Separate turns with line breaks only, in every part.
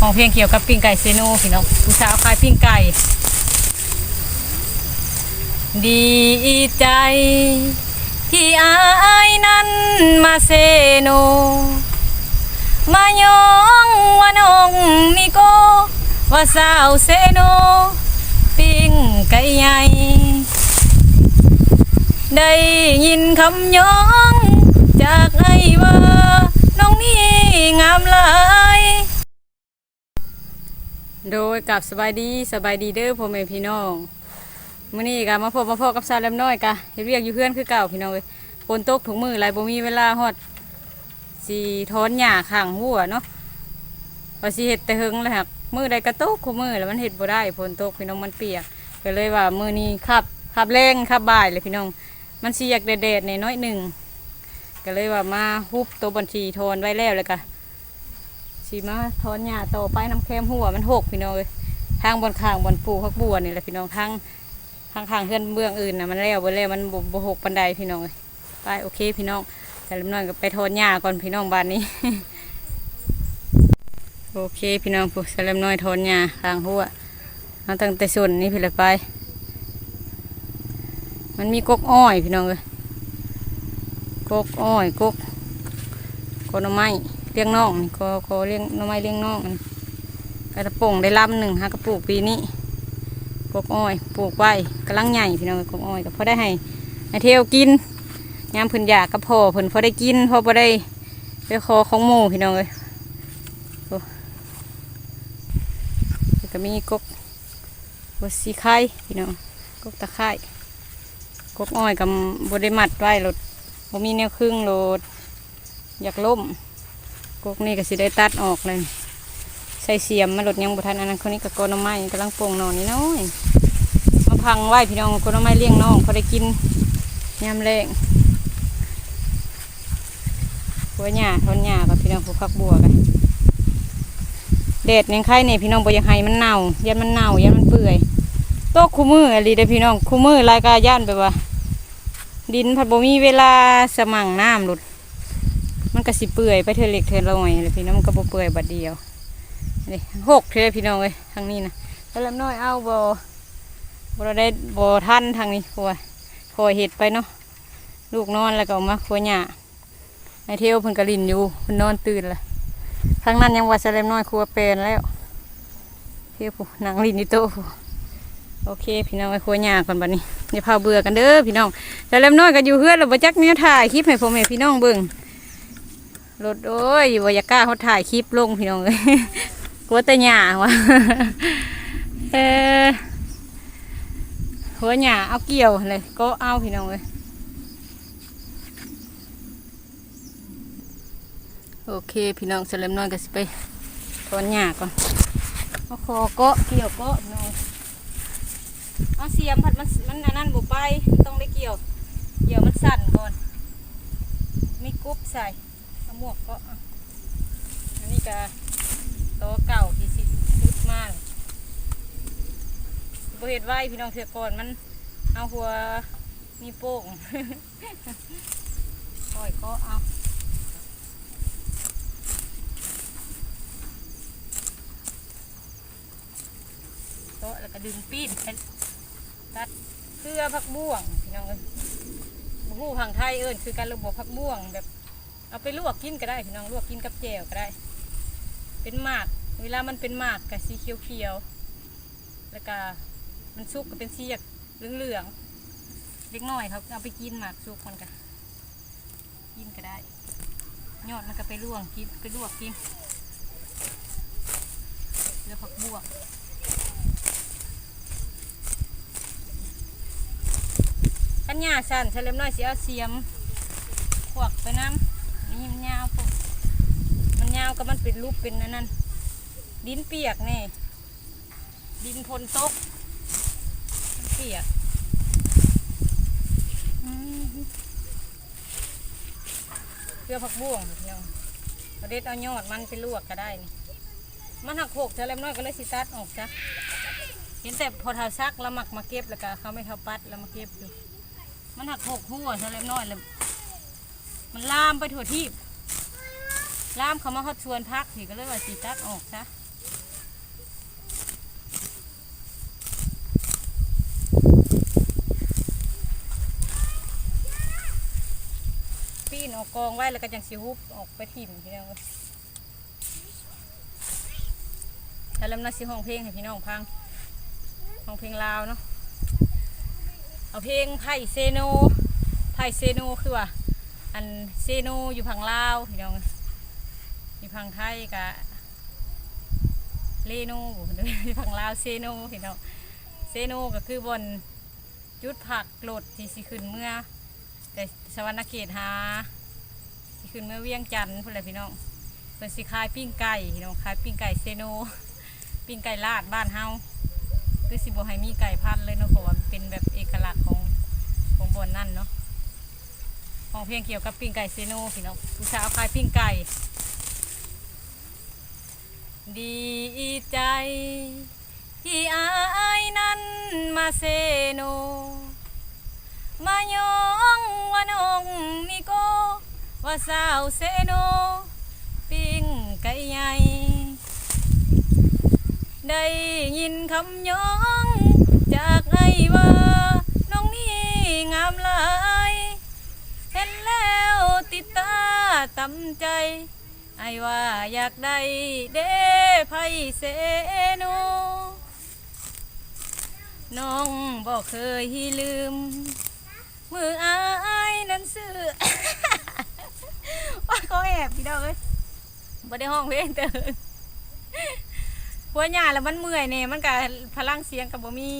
ห้องเพลงเกี่ยวกับปิ้งไก่เซโนพี่น้องผู้สาวขายปิ้งไก่ ดีใจ ที่อายนั้นมาเซโน มายองว่านองนิโก ว่าสาวเซโน ปิ้งไก่ใหญ่ได้ยินคำย้องจากไอ้ว่า น้องนี่งามหลาย โดยกับสบายดีสบายดีเด้อพ่อแม่พี่น้องมื้อนี้ก็มาพบมาพบกับสาวแลมน้อยกะเฮ็ดเวียกอยู่เพื่อนคือเก่าพี่น้องเอ้ยฝนตกถุงมือหลายบ่มีเวลาฮอดสิถอนหญ้าข้างหัวเนาะว่าสิเฮ็ดแต่หึงเลยครับมือใดก็ตกคู่มือแล้วมันเฮ็ดบ่ได้ฝนตกพี่น้องมันเปียกก็เลยว่ามื้อนี้ขับขับแรงขับบ่ายเลยพี่น้อง มันสิอยากแดดๆในน้อยหนึ่งก็เลยว่ามาฮุบตัวบัญชีทอนไว้แล้วเลยกะ สีมาทอนหญ้าต่อไปน้ำแคมหัวมันหกพี่น้องเลยทางบนข้างบนปูพักบัวนี่แหละพี่น้องทางทางข้างเพื่อนเบื้องอื่นนะมันแล้วบนแล้วมันบ่บ่หกปันไดพี่น้องเลยไปโอเคพี่น้องแต่ลำน้อยก็ไปทอนหญ้าก่อนพี่น้องบ้านนี้โอเคพี่น้องผู้สลมน้อยทอนหญ้าข้างหัวเอาตั้งแต่ส่วนนี้พี่ละไป มันมีกกอ้อยพี่น้องเลยกกอ้อยกกกนไม้ เลี้ยงน้องนี่ก็ก็เลี้ยงน่อไม้เลี้ยงน้องอันกระโป่งได้ลำหนึ่งฮะกระปลูกปีนี้กกอ้อยปลูกไว้กำลังใหญ่พี่น้องกกอ้อยก็พอได้ให้ให้เที่ยวกินยามพิ่นยากก็พอเพิ่นพอได้กินพอพอได้ไปคอของหมูพี่น้องเลยก็มีกกกกสีไข่พี่น้องกกตะไคร้กกอ้อยกับบได้มัดไว้รถบ่มีแนวครึ่งรถอยากล่ม กกนี่ก็สิได้ตัดออกเลย ใส่เสียมมารถยังบุทันอันนั้นคนนี้กับกอนไม้กำลังโป่งนอนนี่น้อยมาพังไหวพี่น้องกอนไม้เลี้ยงน้องพอได้กินยามแรงหัวหญ้าทอนหญ้ากับพี่น้องผูกพักบัวกันแดดยังไข่เนี่ยพี่น้องบอยังให้มันเน่ายันมันเน่ายันมันเปื่อยโต๊ะคู่มืออะไรเด้พี่น้องคู่มือรายการย่านไปว่าดินผัดบ่มีเวลาสมั่งน้ำหลุด มันก็สิเปื่อยไปเธอเล็กเธอลอยเลยพี่น้องมันก็บ่เปื่อยบัดเดียวนี่หกเธอพี่น้องเลยทางนี้นะแล้วลำน้อยเอาบ่บ่ได้บ่ทันทางนี้ครัวคอยเห็ดไปเนาะลูกนอนแล้วก็เอามาครัวหญ้าไอเที่ยวเพิ่นกระลินอยู่เพิ่นนอนตื่นละทางนั้นยังว่าสะเลมน้อยครัวเป็นแล้วเที่ยวผู้นางลินอยู่โตโอเค พี่น้องไปคุยหยาก่อนบัดนี้อย่าพาเบื่อกันเด้อพี่น้องแต่เล็มน้อยก็อยู่เพื่อนเราบ่จักแนวถ่ายคลิปให้พ่อแม่พี่น้องเบิ่ง รถโอ้ยบ่อยากกล้าเขาถ่ายคลิปลงพี่น้องเลยกลัวแต่หยาวะเออหัวหยาเอาเกี่ยวเลยก็เอาพี่น้องเลยโอเคพี่น้องเสร็จเล็มน้อยก็สิไปถอนหยาก่อนเอาคอกาะเกี่ยวกาะพี่น้องเอาเสียมผัดมันมันอันนั้นบุไปต้องได้เกี่ยว เกี่ยวมันสั่นก่อน มีกรุ๊บใส่ มวกก็อันนี้ก็โตเก่าที่สิชุดมากบเห็ดไว้พี่น้องเถื่อก่อนมันเอาหัวมีโป่งค่อยก็เอาก็แล้วก็ดึงปีนไปตัดเครือผักบ่วงพี่น้องเอ้ยบฮูทางไทยเอิ้นคือการระบบผักบ่วงแบบ เอาไปลวกกินก็ได้พี่น้องลวกกินกับแจ่วก็ได้ เป็นหมาก เวลามันเป็นหมากกับสีเขียวๆแล้วก็มันสุกก็เป็นสีเหลืองๆเล็กน้อยครับเอาไปกินหมากสุกมันก็กินก็ได้ ยอดมันก็ไปลวกกินไปลวกกินเรือผักบวงขันหญ้าสั่นเฉลิมน้อยเสิเอาเสียมขวักไปน้ำ นี่มันยาวพวกมันยาวก็มันเป็นรูปเป็นนั่นนั่นดินเปียกแน่ ดินพนตกมันเปียกเพื่อผักบ่วงเดียวประเด็ดเอายอดมันไปลวกก็ได้นี่มันหักโขกเฉลิมน้อยก็เลยสิตัดออกจ้ะเห็นแต่พอเทาซักแล้วหมักมาเก็บแล้วก็เขาไม่เทาปัดแล้วมาเก็บอยู่มันหักหกหัวซะเล็กน้อยเลย มันลามไปถั่วที่ลามเขามาฮอดชวนพักถี่ก็เลยว่าสีตัดออกซะปีนออกกองไว้แล้วก็ยังสิฮุบออกไปถิ่มพี่น้องถ้าเริ่มนักสิห้องเพลงให้พี่น้องพังห้องเพลงลาวเนาะเอาเพลงไผ่เซโนไผ่เซโนคือว่า อันเซโนอยู่พังลาวพี่น้องอยู่พังไทยกะเลโนอยู่พังลาวเซโนพี่น้องเซโนก็คือบนจุดผักโหลดที่สิขึ้นเมื่อ แต่สวรรณเขตหาสิขึ้นเมื่อเวียงจันทร์พุ่นแหละพี่น้องเป็นสิขายปิ้งไก่พี่น้องขายปิ้งไก่เซโนปิ้งไก่ลาดบ้านเฮาคือสิบ่ให้มีไก่พันเลยเนาะเพราะว่ามันเป็นแบบเอกลักษณ์ของของบอนนั่นเนาะ ของเพลงเกี่ยวกับปิ้งไก่เซโนพี่น้องผู้สาวขายปิ้งไก่ ดีใจ ที่อายนั้นมาเซโน มายองว่าน้องนี่ก็ว่าสาวเซโน ปิ้งไก่ใหญ่ ได้ยินคำย้อง ตำใจ ไอ้ว่าอยากได้เด้ไพเสโนน้องบอกเคยลืม มืออายนั้นซื้อว่าเขาแอบพี่ดอกเอ้ยบ่ได้ห้องเพลงเตือนหัวหน้าแล้วมันเมื่อยเนี่ยมันกับพลังเสียงกับบ่มี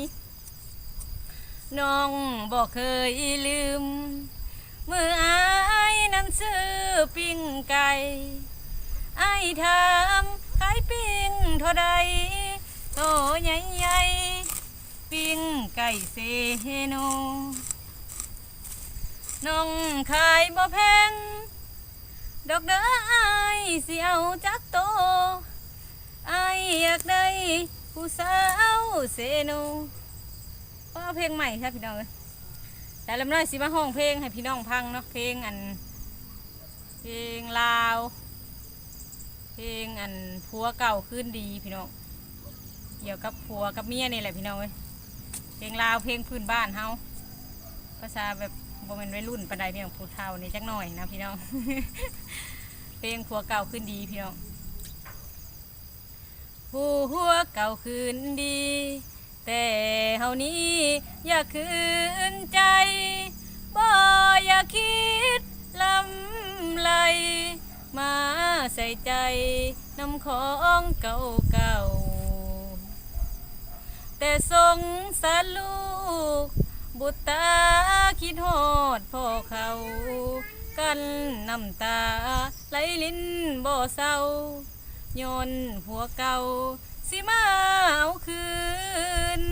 น้องบอกเคยลืม มืออาย นั้นซื้อปิ้งไก่ไอายทำขายปิ้งเท่าใดโตใหญ่ๆปิ้งไก่เซโนน้องขายบ่แพง ดอกเด้อไอายสิเอาจักโตอายอยากได้ผู้สาวเซโนก็เพลงใหม่ครับพี่น้องแต่ลำน้อยสิมาห้องเพลงให้พี่น้องพังเนาะเพลงอัน เพลงลาว เพลงอันผัวเก่าขึ้นดีพี่น้องเกี่ยวกับผัวกับเมียนี่แหละพี่น้องเอ้ยเพลงลาวเพลงพื้นบ้านเฮาภาษาแบบบ่แม่นวัยรุ่นปานใดพี่น้องผู้เฒ่านี่จักหน่อยนะพี่น้อง เพลงผัวเก่าขึ้นดีพี่น้องผู้หัวเก่าขึ้นดี แต่เฮานี้อย่าคืนใจบ่อย่าคิดลำ ไหลมาใส่ใจนำของเก่าเก่าแต่สงสารลูก บุตรตาคิดโหดพ่อเขากันน้ำตาไหลลิ้นบ่เศร้าโยนหัวเก่า สิมาเอาคืน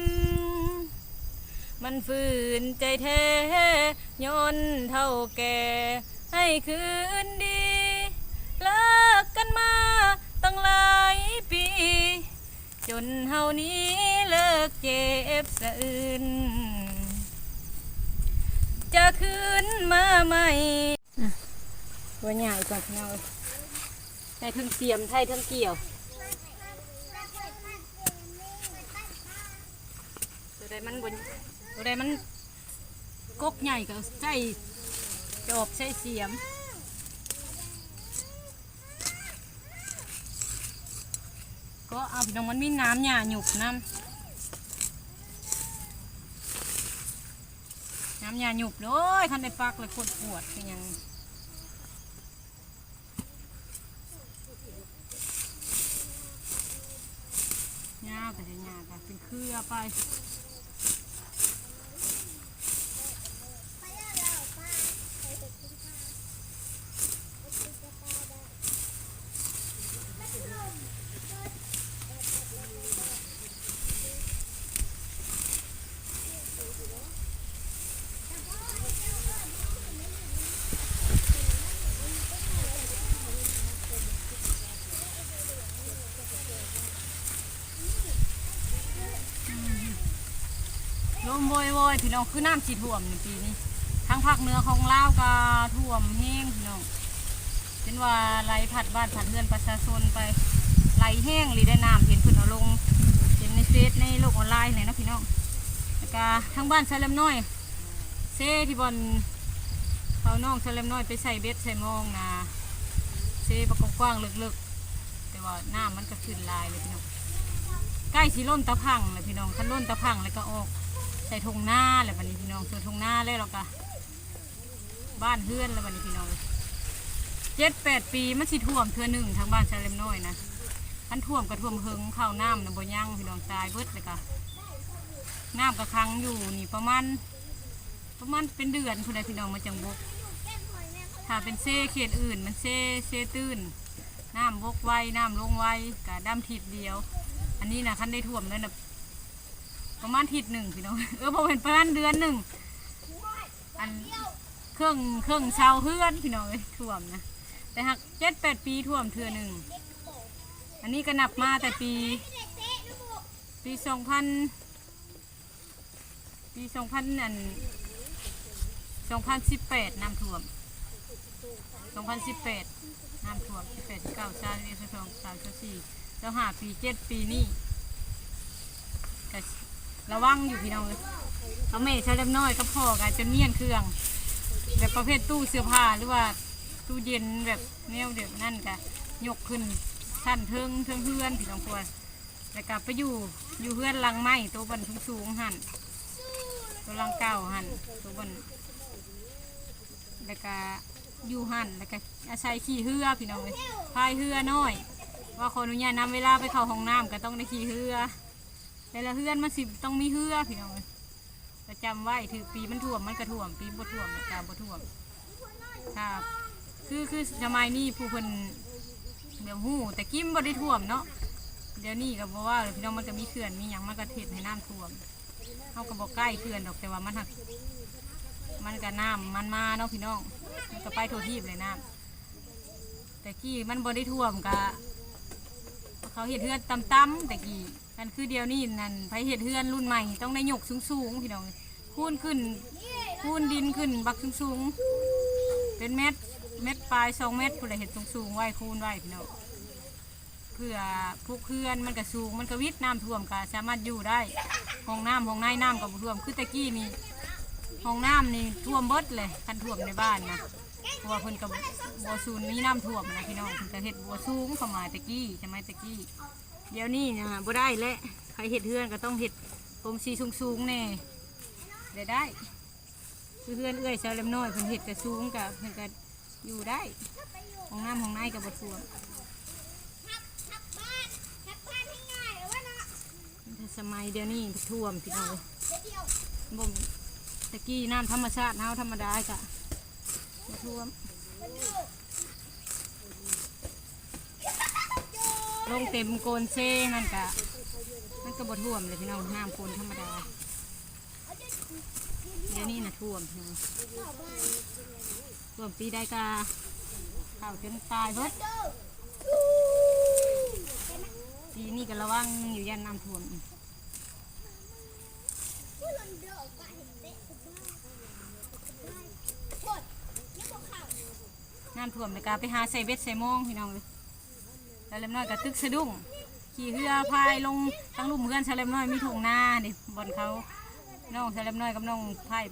มันฝืนใจแท้ย้อนเท่าแก่ ให้คืนดีเลิกกันมาตั้งหลายปี จนเฮานี้เลิกเจ็บสะอื่น จะคืนมาใหม่ตัวใหญ่กว่าพี่น้องไทยทั้งเสียมไทยทั้งเกี่ยวตัวใดมันบนตัวใดมันกกใหญ่ก็ใส่ จอบใส่เสียมก็เอาพี่น้องมันมีน้ำหยาหยุกน้ำน้ำหยาหยุกเลยคันได้ปักเลยคนปวดเป็นยังหญ้าแต่จะหญ้าก็เป็นเครือไป มโวยโวยพี่น้องคือน้ำสีท่วมในปีนี้ทั้งภาคเหนือของลาวก็ท่วมแห้งพี่น้องเป็นว่าไหลผัดบ้านผัดเรือนประชาชนไปไหลแห้งหรือได้น้ำเห็นพื้นเอาลงเห็นในเฟซในโลกออนไลน์เลยนะพี่น้องแล้วก็ทั้งบ้านชายลำน้อยเซที่บอนเขาน้องเฉลมน้อยไปใส่เบ็ดใส่มองนะเซปกกว้างลึกๆ แต่ว่าน้ำมันก็ขึ้นลายเลยพี่น้องใกล้สิล้นตะพังเลยพี่น้องคันล้นตะพังแล้วก็ออก ใส่ทงหน้าแล้วบัดนี้พี่น้องส่วนทงหน้าแล้วเราก็บ้านเฮือนแล้วบัดนี้พี่น้องเจ็ดแปดปีมันสิท่วมเทือหนึ่งทางบ้านเฉลมน้อยนะคันท่วมก็ท่วมเฮิงเข้าน้ำนะบ่ยั่งพี่น้องตายเบิดเลยก็น้ำก็ค้างอยู่นี่ประมาณประมาณเป็นเดือนคุณนายพี่น้องมาจังบกถ้าเป็นเซ่เขตอื่น มันเซ่เซ่ตื้นน้ำบกไวน้ำลงไวกะดำทิศเดียว อันนี้นะคันได้ท่วมแล้วนะ ประมาณทิศหนึ่งพี่น้อง เออพอเห็นประมาณเดือนหนึ่งอันเครื่องเครื่องชาวเฮือนพี่น้องเอ้ยท่วมนะแต่หากเจ็ดแปดปีท่วมเทือหนึ่งอันนี้ก็นับมาแต่ปี ปีสองพันปีสองพันอันสองพันสิบแปดน้ำท่วมสองพันสิบแปดน้ำท่วมสิบแปดเก้าสามสิบสองสามสิบสี่แล้วหาปีเจ็ดปีนี่ก็ ระวังอยู่พี่น้องเลยเขาเมย์ใช้เล็บน้อยก็พอกันจนเมี่ยนเครื่อง แบบประเภทตู้เสื้อผ้าหรือว่าตู้เย็นแบบแนวเดียวนั่นกะยกขึ้นสั้นเทิงเทิงเพื่อนพี่น้องควรแล้วก็ไปอยู่อยู่เพื่อนลังไม้ตัวบันสูงๆหันตัวลังเก่าหันตัวบนแล้วก็อยู่หันแล้วก็อาศัยขี่เรือพี่น้องเลยพายเรือน้อย ว่าขออนุญาตนำเวลาไปเข้าห้องน้ำก็ต้องได้ขี่เรือ แต่ละเฮือนมันสิต้องมีเรือพี่น้องประจำไว้ถือปีมันท่วมมันก็ท่วมปีบ่ท่วมมันก็บ่ท่วมครับคือคือสมัยนี้ผู้เพิ่นเดี๋ยวหู้แต่กิ้มบ่ได้ท่วมเนาะเดี๋ยวนี้ก็บอกว่าพี่น้องมันก็มีเขื่อนมีหยังมันก็เทศให้น้ำท่วมเขาก็บอกใกล้เขื่อนดอกแต่ว่ามันหักมันก็น้ำมันมาเนาะพี่น้องมันก็ไปทั่วทีบเลยน้ำแต่กี้มันบ่ได้ท่วมกะเขาเห็ดเฮือนต่ำๆแต่กี้ กันคือเดียวนี้นั่นไปเห็ดเฮือนรุ่นใหม่ต้องได้หยกสูงๆพี่น้องคูนขึ้นคูนดินขึ้นบักสูงๆเป็นเม็ดเม็ดปลายสองเม็ดพุ่นละเห็ดสูงๆไว้คูนไว้พี่น้องเพื่อพวกเพื่อนมันก็สูงมันก็วิทย์น้ำท่วมก็สามารถอยู่ได้ห้องน้ำห้องในน้ำก็บ่ท่วมคือตะกี้นี่ห้องน้ำนี่ท่วมเบิดเลยคันท่วมในบ้านนะเพราะว่าเพิ่นกับบัวซูนมีน้ำท่วมนะพี่น้องเพิ่นก็เฮ็ดบัวสูงเข้ามาตะกี้ใช่ไหมตะกี้ เดี๋ยวนี้นะบ่ได้แล้วใครเฮ็ดเฮือนก็ต้องเฮ็ดผมสีสูงๆแน่ได้ได้คือเฮือนเอื้อยชาวเล็มน้อยเพิ่นเฮ็ดก็สูงก็เพิ่นก็อยู่ได้ห้องน้ำห้องในก็บ่ท่วสมัยเดี๋ยวนี้ท่วมพี่น้องบ่มตะกี้น้ำธรรมชาติน้ำธรรมดาจ้ะท่วม ลงเต็มโกนเซ่นั่นกะนั่นก็บ่ท่วมเลยพี่น้องน้ำโกนธรรมดาเดี๋ยวนี้นะท่วมท่วมปีได้กาข้าวจนตายเบิดปีนี้ก็ระวังอยู่ยันน้ำท่วมน้ำท่วมเลยกาไปหาใส่เบ็ดใส่โมองพี่น้องเลย แล้วเล็มน้อยก็ตึกสะดุ้งขี่เรือพายลงตั้งลุ่มเพื่อนชาเล็มน้อยมีถุงนาดิบนเขาน้องชาเล็มน้อยกับน้องพาย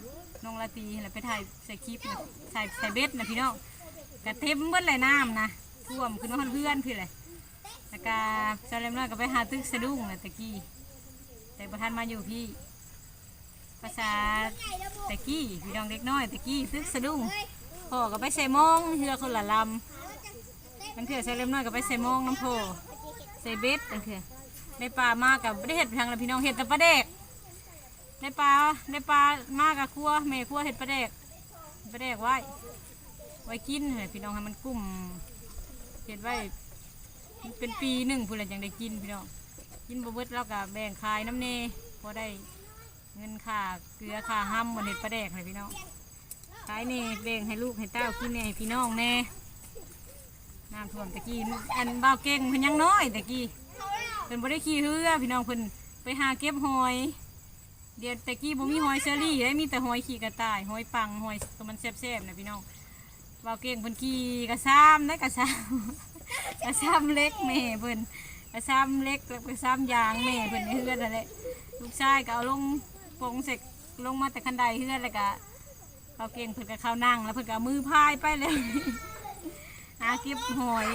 น้องลาตีแล้วไปถ่ายใส่คลิปนะใส่ใส่เบ็ดนะพี่น้องกระเต็มเบิดเลยน้ำนะท่วมคือน้องเพื่อนพี่เลยแล้วก็ชาเล็มน้อยก็ไปหาตึกสะดุ้งนะตะกี้แต่ประธานมาอยู่พี่ภาษาตะกี้พี่น้องเล็กน้อยตะกี้ตึกสะดุ้งพ่อก็ไปใส่มองเฮือคนละลำ มันเถื่อใส่เล็มน้อยก็ไปใส่โมองน้ำโพใส่เบ็ดมันเถื่อได้ปลามากกับได้เห็ดทางละพี่น้องเห็ดแต่ปลาเด็กได้ปลาได้ปลามากกับครัวแม่ครัวเห็ดปลาเด็กปลาเด็กไว้ไว้กินให้พี่น้องให้มันกุ้มเห็ดไว้เป็นปีหนึ่งพูดอะไรจังได้กินพี่น้องกินบ่เบิดแล้วก็แบ่งขายน้ำเนพอได้เงินค่าเกลือค่าห้ำวันเห็ดปลาเด็กให้พี่น้องขายนี่แบ่งให้ลูกให้เต้ากินแน่ให้พี่น้องแน่ น้ำท่วมตะกี้อันบ่าวเก่งเพิ่นยังน้อยตะกี้เพิ่นบ่ได้ขี่เรือพี่น้องเพิ่นไปหาเก็บหอย เดี๋ยวตะกี้บ่มีหอยเชอรี่ได้มีแต่หอยขี่กระต่ายหอยปังหอยตัวมันแซ่บๆนะพี่น้องบ่าวเก่งเพิ่นขี่กระซ้ำได้กระซ้ำกระซ้ำเล็กแม่เพิ่นกระซ้ำเล็กแล้วกระซ้ำยางแม่เพิ่นเฮือนนั่นแหละลูกชายก็เอาลงปงเสกลงมาแต่คันไดเฮือนแล้วก็เขาเก่งเพิ่นก็เข้านั่งแล้วเพิ่นก็มือพายไปเลย อาเก็บหอย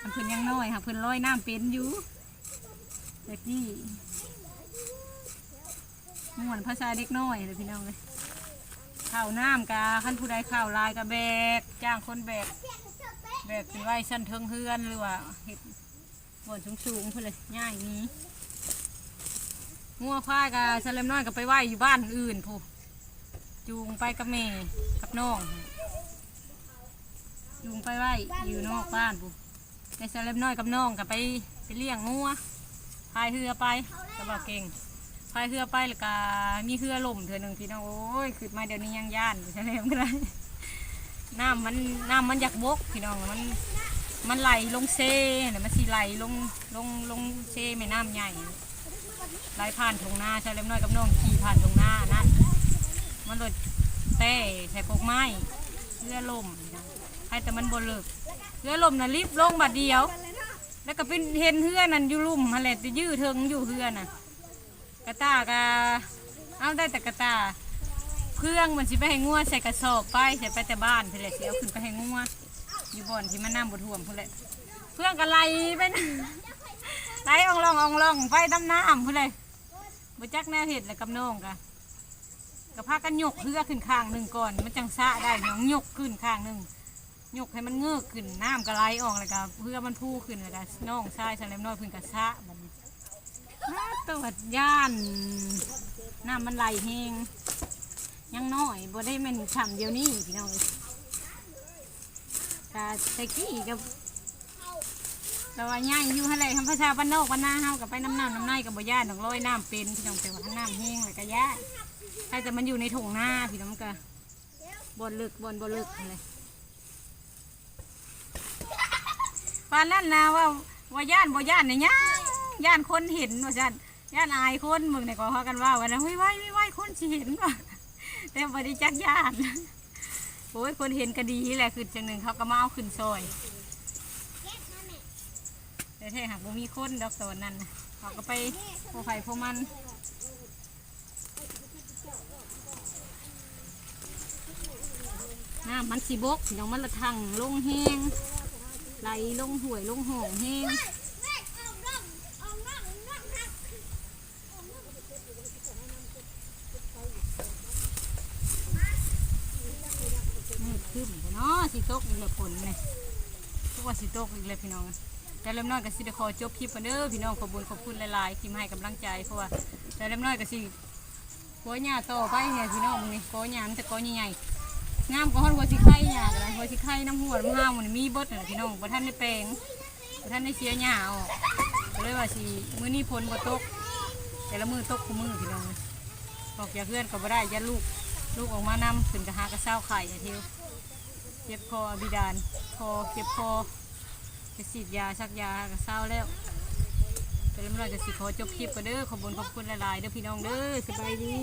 อันเพิ่นยังน้อยค่ะเพิ่นลอยน้ำเป็นอยู่เด็กกี้ม่วนภาษาเด็กน้อยเลยพี่น้องเลยข้าวน้ำกาขั้นผู้ใดข้าวลายกะแบก จ้างคนแบก แบกเป็นไว้สั้นเทิงเฮือนหรือว่าเห็ดบนสูงๆเพื่อเลยง่ายนี้งัวควายกับสเลมน้อยก็ไปไหวอยู่บ้านอื่นผู้จูงไปกับแม่กับน้อง จูงไปไหวอยู่นอกบ้านผู้ในสเลมน้อยกับน้องก็ไปไปเลี้ยงงัวพายเรือไปก็บอกเก่งพายเรือไปแล้วก็มีเรือล่มเถื่อหนึ่งพี่น้องโอ้ยขึ้นมาเดี๋ยวนี้ยังย่านอยู่สเลมก็ได้น้ำมันน้ำมันอยากบกพี่น้องมันมันไหลลงเซ่เนี่ยมันสิไหลลงลงลงเซ่แม่น้ำใหญ่ไหลผ่านทงนาใช่เล็มน้อยกับน้องขี่ผ่านทงนานั่นมันหลดเต้ใส่พกไม้เรือล่ม ให้แต่มันบนเลิกเรือลมน่ะรีบลงบัดเดียว แล้วก็เป็นเห็นเฮือนั่นอยู่ลุ่มอะไรจะยื้อเทิงอยู่เฮือน่ะ กระตากะเอาได้แต่กระตาเครื่องมันสิไปให้งัวใส่กระสอบไปใส่ไปแต่บ้านเพื่อเลยสิเอาขึ้นไปให้งัวอยู่บ่อนที่มันน้ำบดห่วมเพื่อเลยเครื่องก็ไหลไปนะไหลอองลองอองลองไปดำน้ำเพื่อเลยบจักแนวเห็ดแล้วกับน้องกะก็พากันยกเรือขึ้นข้างหนึ่งก่อน มันจังซะได้น้องยกขึ้นข้างหนึ่ง ยกให้มันเงือกขึ้นน้ำก็ไหลออกแล้วก็เพื่อมันพูขึ้นแล้วก็น้องชายสลมน้อยเพิ่นก็ซะบัดนี้อ้าตัวย่านน้ำมันไหลแหงยังน้อยบ่ได้แม่นฉ่ำเดียวนี้พี่น้องเอ้ยกะตะกี้กับแต่ว่าย่างอยู่หั่นแหละทำภาษาบ้านนอกบ้านนาเฮากับไปน้ำน้ำน้ำในกับบ่ย่านดอกลอยน้ำเป็นพี่น้องแต่ว่าน้ำแห้งแล้วก็ย่านถ้าจะมันอยู่ในถุงหน้าพี่น้องก็บนลึกบนบ่ลึกเลย ปานนั้นนะว่าว่าย่านบ่ย่านเนี่ยย่านย่านคนเห็นว่าจันย่านอายคนมึงเนี่ยก็พากันว่าวันนั้นเฮ้ยไหวไม่ไหวคนสิเห็นว่ะแต่บริจักญาติโอ้ยคนเห็นก็ดีแหละคือจังหนึ่งเขาก็มาเอาขึ้นซอยแต่ถ้หากบ่มีคนดอกโซนนั้นเขาก็ไปพวกไผ่พวกมันน้ำมันสีบกย่างมันละทังลงแห้ง ไหลลงห่วยลงห่องแห้งนี่ขึ้นเนาะสีตกอีกแล้วฝนเนี่ยทุกวันสีตกอีกแล้วพี่น้องแต่เริ่มน้อยก็สิได้ขอจบคลิปกันเด้อพี่น้องขอบคุญขอบคุณหลายๆที่มาให้กำลังใจเพราะว่าแต่เริ่มน้อยก็สิโกยหญ้าโตไปเนี่ยพี่น้องนี่โกยหญ้ามันจะโกยใหญ่ๆ งามก็ฮอดหัวสิไข่หญ้ากันหัวสิไข่น้ำหัวน้ำห้าวมันมีเบดน่ะพี่น้องบ่ทันได้แปลงบ่ทันได้เสียหญ้าออกก็เลยว่าสิมื้อนี้ฝนบ่ตก แต่ละมือตกคู่มือพี่น้องบอกอย่าเพื่อนก็บ่ได้อย่าลูกลูกออกมานำขึ้นกระหากระเซ้าไข่เที่ยวเจ็บคอบิดาลคอเจ็บคอจะฉีดยาชักยาก็เศร้าแล้วแต่ล้วเมื่อไรจะสิขอจบคลิปก็เด้อขอบคุญขอบคุณหลายๆเด้อพี่น้องเด้อสบายดี